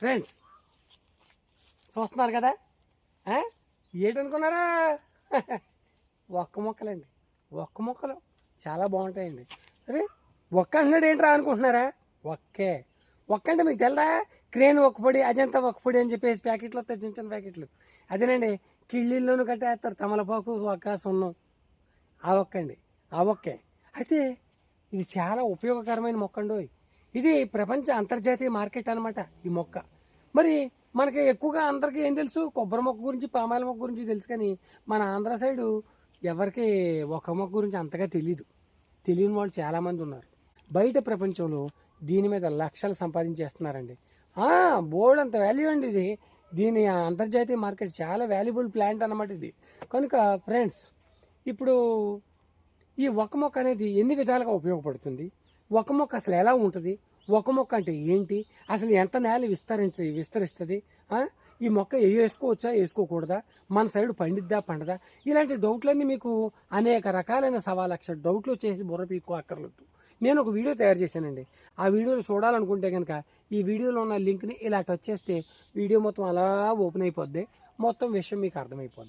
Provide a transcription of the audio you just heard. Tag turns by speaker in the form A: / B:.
A: Friends చూస్తున్నారు కదా? ఏంటనుకున్నారా? ఒక్క మొక్కలండి. ఒక్క మొక్కలు చాలా బాగుంటాయండి. అరే ఒక్క అంగడి ఏంట్రా అనుకుంటున్నారా? ఒక్కే. ఒక్క అంటే మీకు తెల్దా? క్రేన్ ఒక్కపొడి అజంతా ఒక్కపొడి అని చెప్పేసి ప్యాకెట్లు వస్తాయి చిన్న చిన్న ప్యాకెట్లు. అదేనండి కిళ్ళిల్లోనూ కట్టేస్తారు తమలపాకు ఒక్క సున్నం. ఆ ఒక్క అండి ఆ ఒక్కే. అయితే ఇది చాలా ఉపయోగకరమైన మొక్క అండి ఇది ప్రపంచ అంతర్జాతీయ మార్కెట్ అనమాట ఈ మొక్క. మరి మనకి ఎక్కువగా అందరికీ ఏం తెలుసు? కొబ్బరి మొక్క గురించి పామాయిల మొక్క గురించి తెలుసు కానీ మన ఆంధ్ర సైడు ఎవరికి ఒక మొక్క గురించి అంతగా తెలియదు తెలియని వాళ్ళు చాలామంది ఉన్నారు. బయట ప్రపంచంలో దీని మీద లక్షలు సంపాదించేస్తున్నారండి. బోర్డు అంత వాల్యూ అండి ఇది. దీని అంతర్జాతీయ మార్కెట్ చాలా వాల్యుబుల్ ప్లాంట్ అనమాట ఇది. కనుక ఫ్రెండ్స్ ఇప్పుడు ఈ ఒక మొక్క అనేది ఎన్ని విధాలుగా ఉపయోగపడుతుంది? ఒక మొక్క అసలు ఎలా ఉంటుంది? ఒక మొక్క అంటే ఏంటి? అసలు ఎంత నేల విస్తరించి విస్తరిస్తుంది? ఈ మొక్క వేసుకోవచ్చా? వేసుకోకూడదా? మన సైడ్ పండిద్దా? పండదా? ఇలాంటి డౌట్లన్నీ మీకు అనేక రకాలైన సవా లక్ష డౌట్లు చేసి బుర్ర పీక్కు అక్కర్లేదు నేను ఒక వీడియో తయారు చేశానండి. ఆ వీడియోలు చూడాలనుకుంటే కనుక ఈ వీడియోలో ఉన్న లింక్ని ఇలా టచ్ చేస్తే వీడియో మొత్తం అలా ఓపెన్ అయిపోద్ది. మొత్తం విషయం మీకు అర్థమైపోద్ది.